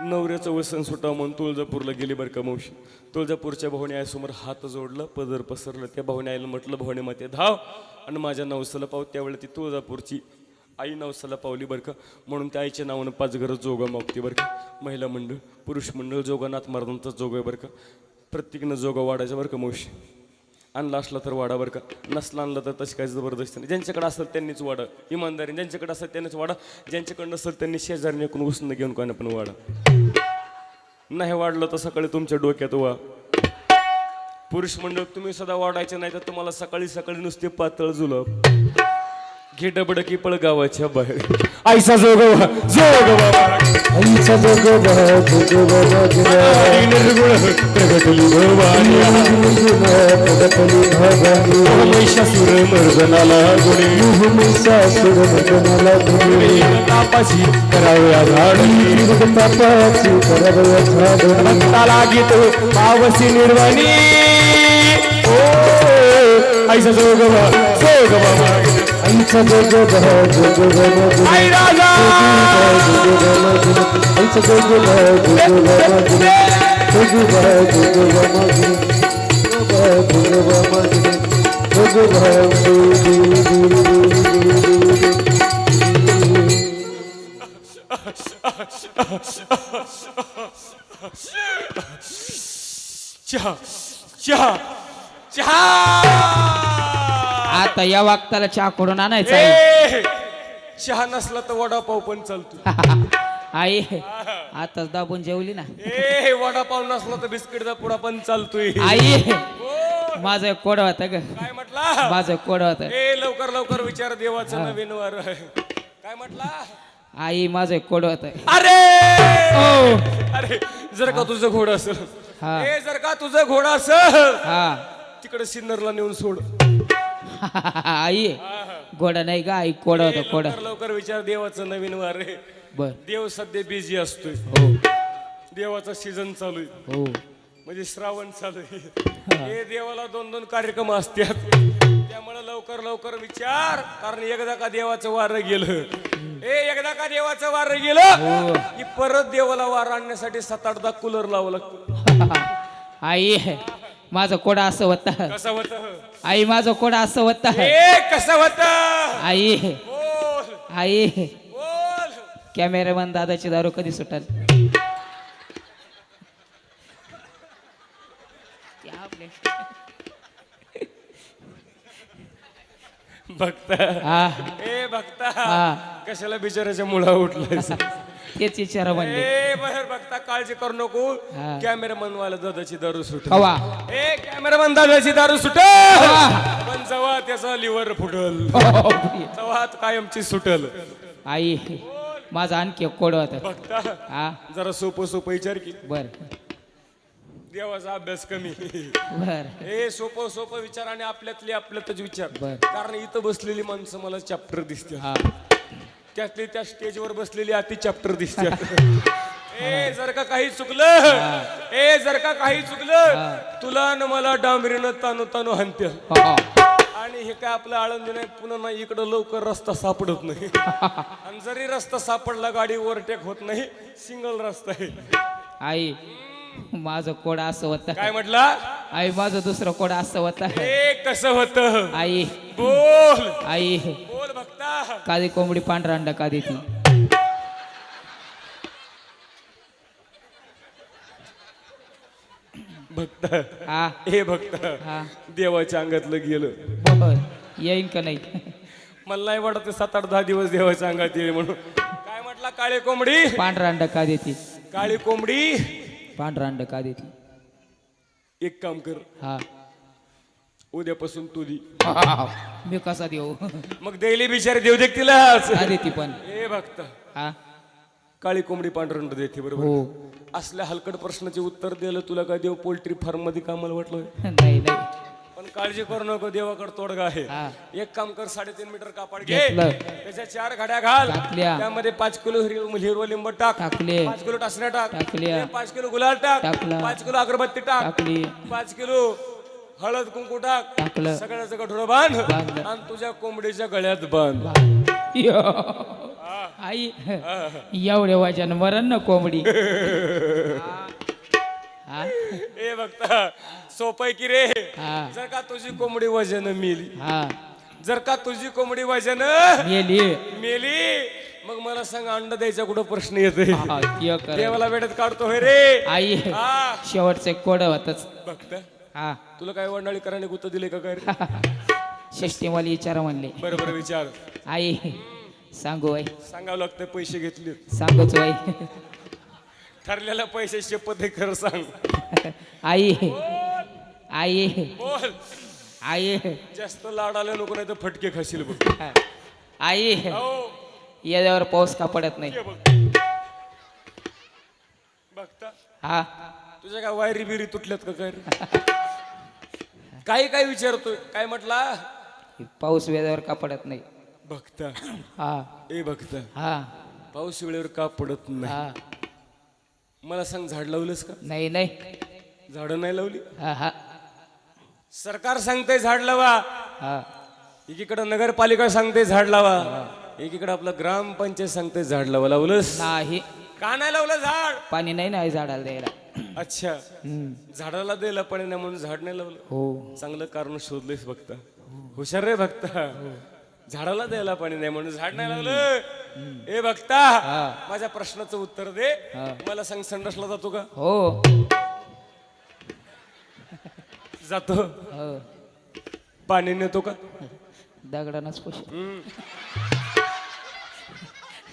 नवऱ्याचं वसन सुटावं म्हणून तुळजापूरला गेली बरं का मावशी? तुळजापूरच्या भावने आईसमोर हात जोडलं पदर पसरलं. त्या भावने आईला म्हटलं भावने माते धाव. आणि माझ्या नवसाला पाव त्यावेळेला ती तुळजापूरची आई नवसाला पावली बरं का? म्हणून त्या आईच्या नावानं पाच घरं जोगा मागते बरं का? महिला मंडळ पुरुष मंडळ जोगानाथ महाराजांचा जोग आहे बरं का? प्रत्येकनं जोगा वाढायचा बरं का मावशी? आणला असला तर वाडा बरं का? नसला आणला तर तशी काय जबरदस्ती नाही. ज्यांच्याकडे असेल त्यांनीच वाडा. इमानदारी ज्यांच्याकडे असेल त्यांनीच वाडा. ज्यांच्याकडे नसेल त्यांनी शेजारी एकूण उसून घेऊन कोणा पण वाडा. नाही वाढलं तर सकाळी तुमच्या डोक्यात वा. पुरुष मंडळ तुम्ही सदा वाढायचे नाही तर तुम्हाला सकाळी सकाळी नुसते पातळ जुलप. घे की पळ गावाच्या बाहेर आईचा जोगवा जोगवा निर्गुण प्रगटली भवानी प्रगटली भवानी महिषासुर मर्दनाला गुणे तापाशी कराव्या करावया भक्ताला गीत पावसी निर्वाणी. ओ आईचा जोगवा जोगवा आईचा जोगोबा जोगोबा जोगोबा आई राजा आईचा जोगोबा जोगोबा जोगोबा जोगोबा जोगोबा जोगोबा चहा चहा चहा आता या वागताला चहा करून आणायचा आहे. ए, चहा नसला तर वडापाव पण चालतो. आई आताच दाबून जेवली ना. ए वडापाव नसला तर बिस्किटचा पुडा पण चालतोय. आई बोल. माझं एक कोड होता ग. काय म्हटला? माझं कोड होत. ए लवकर लवकर विचार देवाचं नवीन वार. काय म्हटला? आई माझं एक कोड होत. अरे! अरे जर का तुझं घोडं असेल. हा. ए जर का तुझं घोडं असेल. हा. तिकडे सिन्नरला नेऊन सोड. आई गोडा नाही का? आई कोड होता कोड. लवकर लवकर विचार देवाचं नवीन वार आहे. बर. देव सध्या बिझी असतोय. हो. देवाचा सीझन चालू आहे. हो. म्हणजे श्रावण चालू आहे. हे. देवाला दोन दोन कार्यक्रम असतात. त्यामुळे लवकर लवकर विचार. कारण एकदा का देवाचं वार गेलं. ए एकदा का देवाचं वार गेलं की परत देवाला वार आणण्यासाठी सात आठ दहा कूलर लावं लागतं. आई माझं कोडा असं होता. कसं होत? आई माझं कोडा असं होता. ए कसं होत? आई. बोल. आई. बोल. कॅमेरामॅन दादाची दारू कधी सुटाल? भक्त. हा. ए भक्ता. हा. कशाला बिचाराच्या मुळा उठलाय तेच विचारा म्हणले ए बाहेर बघता काळजी करू नको. हा. कॅमेरामन वाला दादाची दारू सुट कवा ए कॅमेरामन दादाची दारू सुटल. पण जेव्हा त्याचा लिव्हर फुटल. तेव्हा कायमची सुटल. आई माझा आणखी एक कोड होता. बघता. हा. जरा सोपं सोपं विचार की. बर. देवाचा अभ्यास कमी. बर. ए सोपं सोपं विचार आणि आपल्यातली आपल्यातच विचार. बर. कारण इथं बसलेली माणसं मला चॅप्टर दिसते हा. त्यातली त्या स्टेजवर बसलेली अति चॅप्टर दिसते. ए जर का काही चुकलं ए जर का काही चुकलं तुला न मला डांबरीनं तानू तानू हानत्या हो, आणि हे काय आपलं आळंदी नाही पुन्हा नाही इकडं लवकर रस्ता सापडत नाही. आणि जरी रस्ता सापडला गाडी ओव्हरटेक होत नाही सिंगल रस्ता आहे. आई माझं कोड असं होता. काय म्हटला? आई माझं दुसरं कोड असं होता. ए कसं होत? आई. बोल. आई. कादी कोंबडी पांढरा अंडा का देती? भक्त. हा. ए भक्त. हा. देवाच्या अंगातलं गेलं. बर येईन का नाही? मला नाही वाटत सात आठ दहा दिवस देवाच्या अंगात येईल म्हणून. काय म्हटला काळी कोंबडी? पांढरा अंडा का देती? काळी कोंबडी. पांढरा अंडा का देती? एक काम कर. हा. उद्यापासून तू दी. मी कसा देऊ? मग देली बिचारी तिलाच का देती पण? ए भक्त. हा? काळी कोंबडी पांढरंड देते बरोबर? हो. असल्या हलकट प्रश्नाचे उत्तर दिलं तुला काय देव पोल्ट्री फार्ममध्ये कामाला वाटलं नाही नाही. पण काळजी करू नको देवाकडे तोडगा आहे. हा. एक काम कर साडेतीन मीटर कापड घे. घेतलं. त्याच्या चार घड्या घाल. टाकल्या. त्यामध्ये पाच किलो हिरव हिरवं लिंब टाक. टाकले. पाच किलो टासण्या टाक. टाकल्या. पाच किलो गुलाल टाक. टाकला. पाच किलो अगरबत्ती टाक. टाकली. पाच किलो हळद कुंकू टाक टाकलं सगळ्याचं गठोडं बांध बांधलं. आणि तुझ्या कोंबडीच्या गळ्यात बांध. यो. आई एवढ्या वाजन मरण ना कोंबडी. हा. ए बघता सोपय की रे? हा. जर का तुझी कोंबडी वजन मेली हा. जर का तुझी कोंबडी वजन मेली. मेली मग मला सांग अंड द्यायचा कुठं प्रश्न येतोय? हा कर. देवाला वेळेत काढतो होय रे. आई हा. शेवटचे कोड होतच. बघता हा. तुला काय वंडाळी कराने गुत्त दिले का काय रे? षष्टी मला विचारा म्हणले. बरं बरं विचार. आई सांगू आई. सांगावं लागतं पैसे घेतले. सांगूच आई. ठरलेल्या पैसे शपथ आहे खरं सांग. आई आई. बोल. आई. जास्त लाड आले नको नाही तर फटके खाशील बघ. आई. हो. याच्यावर पाऊस का पडत नाही? ये बघ. बघता. हा. तुझ्या काय वायरी बिरी तुटल्यात का काय रे? काही काय विचारतोय. काय म्हटला? पाऊस वेळेवर का पडत नाही? बघता हा. ए बघता हा. पाऊस वेळेवर का पडत नाही? हा. मला सांग झाड लावलंस का? नाही नाही. झाडं नाही लावली? हा हा. सरकार सांगतंय झाड लावा. हा. एकीकडं नगरपालिका सांगते झाड लावा. एकीकडे आपलं ग्रामपंचायत सांगते झाड लावा. लावलंस? नाही. का नाही लावलं झाड? पाणी नाही ना आई झाडाला द्यायला. अच्छा. झाडाला द्यायला पाणी नाही म्हणून झाड नाही लावलं. हो. चांगलं कारण शोधलंयस बघता हुशार रे बघता झाडाला द्यायला पाणी नाही म्हणून झाड नाही लावलं. ए बघता माझ्या प्रश्नाचं उत्तर दे. मला सांग संडासला जातो का? हो. जातो. हो. पाणी नेतो का? दगडानच खुश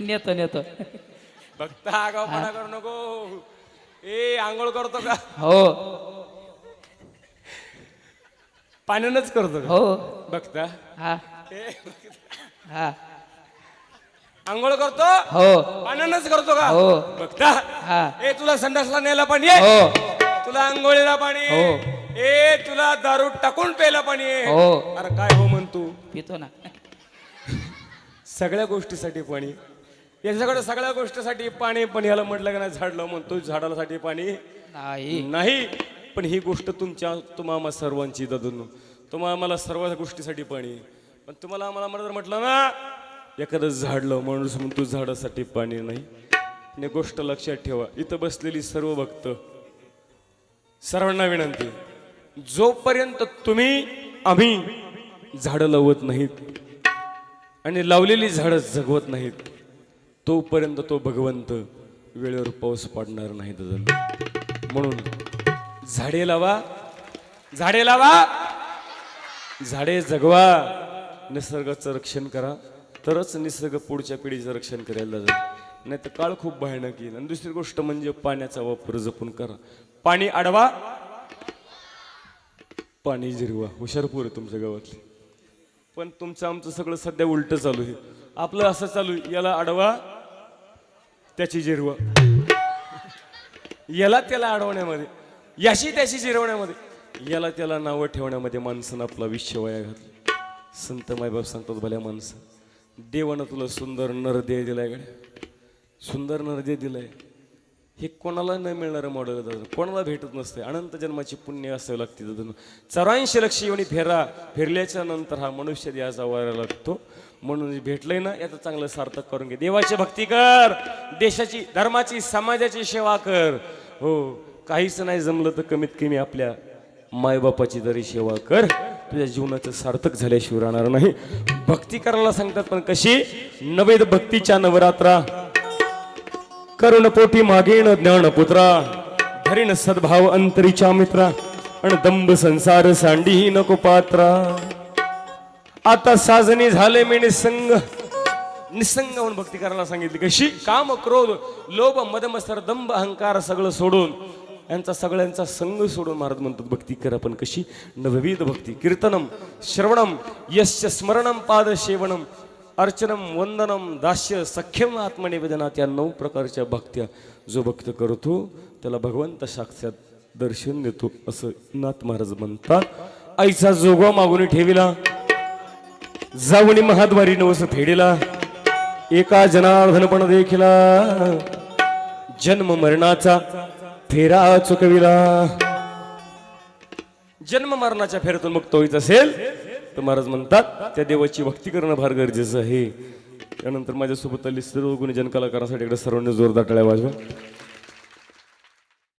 नेतो नेतो. बघता आगावपणा करू नको. ए आंघोळ करतो का? हो. पाण्यानंच करतो का? हो. बघता? हा. ए, हा. आंघोळ करतो? हो. पाण्यानंच करतो का? हो. बघता? हा. ए तुला संडासला न्यायला पाणी आहे? हो. तुला आंघोळीला पाणी आहे? हो. ए तुला दारू टाकून प्यायला पाणी आहे? हो. अरे काय हो म्हणतो पितो ना. सगळ्या गोष्टीसाठी पाणी. याच्याकडे सगळ्या गोष्टीसाठी पाणी पण याला म्हटलं का नाही झाड लाव म्हणतो झाडासाठी पाणी नाही. नाही. पण ही गोष्ट तुमच्या तुम्हा आम्हा सर्वांची दादून. तुम्हा आम्हाला सर्व गोष्टीसाठी पाणी. पण तुम्हाला आम्हाला मला जर म्हटलं ना एखादं झाड लाव माणूस म्हणतो झाडासाठी पाणी नाही. आणि गोष्ट लक्षात ठेवा इथं बसलेली सर्व भक्त सर्वांना विनंती जोपर्यंत तुम्ही आम्ही झाडं लावत नाहीत आणि लावलेली झाडं जगवत नाहीत तोपर्यंत तो भगवंत वेळेवर पाऊस पाडणार नाही दादा म्हणून झाडे लावा झाडे लावा झाडे जगवा. निसर्गाचं रक्षण करा. तरच निसर्ग पुढच्या पिढीचं रक्षण करायला जाईल नाही तर काळ खूप भयानक येईल. आणि दुसरी गोष्ट म्हणजे पाण्याचा वापर जपून करा. पाणी अडवा पाणी जिरवा. हुशारपूर आहे तुमच्या गावातले. पण तुमचं आमचं सगळं सध्या उलट चालू आहे. आपलं असं चालू आहे. याला अडवा त्याची जिरव याला त्याला अडवण्यामध्ये याशी त्याशी जिरवण्यामध्ये याला त्याला नावं ठेवण्यामध्ये माणसानं आपला विश्व वया घातला. संत मायबाप सांगतात भल्या माणसं देवानं तुला सुंदर नरदेह दिलाय गड्या. सुंदर नरदेह दिलाय. हे कोणाला न मिळणारं मॉडेल दादा. कोणाला भेटत नसते अनंत जन्माची पुण्य असावी लागते दादा. चौऱ्याऐंशी लक्ष येऊन फेरा फिरल्याच्या नंतर हा मनुष्य द्यायचा वारा लागतो. म्हणून भेटलंय ना याचं चांगलं सार्थक करून घे. देवाची भक्ती कर देशाची धर्माची समाजाची सेवा कर. हो काहीच नाही जमलं तर कमीत कमी आपल्या मायबापाची जरी सेवा कर. तुझ्या जीवनाचं सार्थक झाल्याशिवाय राहणार नाही. भक्ती करायला सांगतात पण कशी? नवेद भक्तीच्या नवरात्रा. करुण पोटी मागेण ज्ञानपुत्रा. धरीन सद्भाव अंतरीच्या मित्रा. आणि दंब संसार सांडीही नको पात्रा. आता साजनी झाले मी निसंग. निसंग म्हणून भक्ती करायला सांगितली. कशी? काम क्रोध लोभ मदमस्तर दंभ अहंकार सगळं सोडून यांचा सगळ्यांचा संघ सोडून महाराज म्हणतात भक्ती करा पण कशी? नवविध भक्ती. कीर्तनम श्रवणम यस्य स्मरणम पाद सेवनम अर्चनम वंदनम दास्य सख्यम आत्मनिवेदनात या नऊ प्रकारच्या भक्त्या जो भक्त करतो त्याला भगवंत साक्षात दर्शन देतो असं नाथ महाराज म्हणतात. आईचा जोगवा मागून ठेविला. जावणी महाद्वारी नवस फेडिला. एका जनार्दनपण देखिला. जन्म मरणाचा फेरा चुकविला. जन्म मरणाच्या फेऱ्यातून मुक्त व्हायचं असेल तर महाराज म्हणतात त्या देवाची भक्ती करणं फार गरजेचं आहे. त्यानंतर माझ्यासोबत आली सर्व गुणीजन जनकलाकारांसाठी एकदा सर्वांनी जोरदार टाळ्या वाजवा.